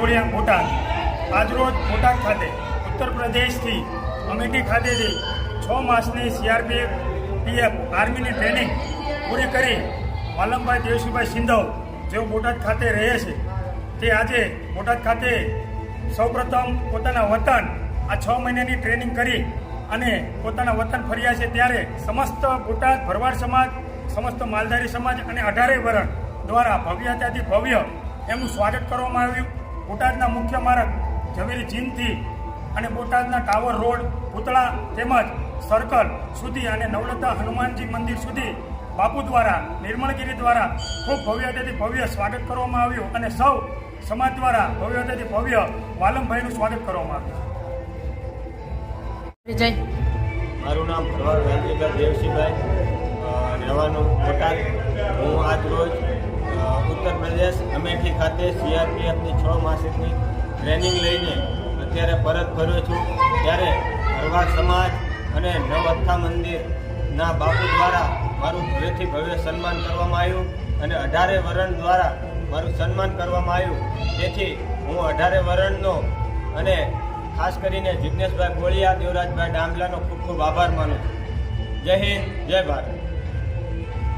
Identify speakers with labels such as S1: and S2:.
S1: ગોળિયા બોટાદ. આજરોજ બોટાદ ખાતે ઉત્તર પ્રદેશથી અમેઠી ખાતેથી છ માસની સીઆરપીએફ, પીએફ, આર્મીની ટ્રેનિંગ પૂરી કરી વાલમભાઈ દેવશીભાઈ સિંધવ જેઓ બોટાદ ખાતે રહે છે, તે આજે બોટાદ ખાતે સૌપ્રથમ પોતાના વતન આ છ મહિનાની ટ્રેનિંગ કરી અને પોતાના વતન ફર્યા છે ત્યારે સમસ્ત બોટાદ ભરવાડ સમાજ, સમસ્ત માલધારી સમાજ અને અઢારે વરણ દ્વારા ભવ્યતાથી ભવ્ય એમનું સ્વાગત કરવામાં આવ્યું. બોટાદના મુખ્ય માર્ગ ઝવેરી જીમથી અને બોટાદના ટાવર રોડ પૂતળા તેમજ સર્કલ સુધી અને નવલતા હનુમાનજી મંદિર સુધી બાપુ દ્વારા નિર્મળગીરી દ્વારા ખૂબ ભવ્યતાથી ભવ્ય સ્વાગત કરવામાં આવ્યું અને સૌ સમાજ દ્વારા ભવ્યતાથી ભવ્ય વાલમભાઈનું સ્વાગત કરવામાં આવ્યું.
S2: મારું નામ ભરવાડ રાજેન્દ્ર દેવસિંહભાઈ રહેવાનું બોટાદ. હું આજ રોજ ઉત્તર પ્રદેશ, અમેઠી ખાતે સીઆરપીએફની છ માસિકની ટ્રેનિંગ લઈને અત્યારે પરત ફર્યો છું. ત્યારે ભરવાડ સમાજ અને નવઅથા મંદિરના બાપુ દ્વારા મારું ભવ્યથી ભવ્ય સન્માન કરવામાં આવ્યું અને અઢારે વરણ દ્વારા મારું સન્માન કરવામાં આવ્યું. તેથી હું અઢારે વરણનો અને ખાસ કરીને જિજ્ઞેશભાઈ ગોળિયા, દેવરાજભાઈ ડાંગલાનો ખૂબ ખૂબ આભાર માનું છું. જય હિન્દ, જય ભારત.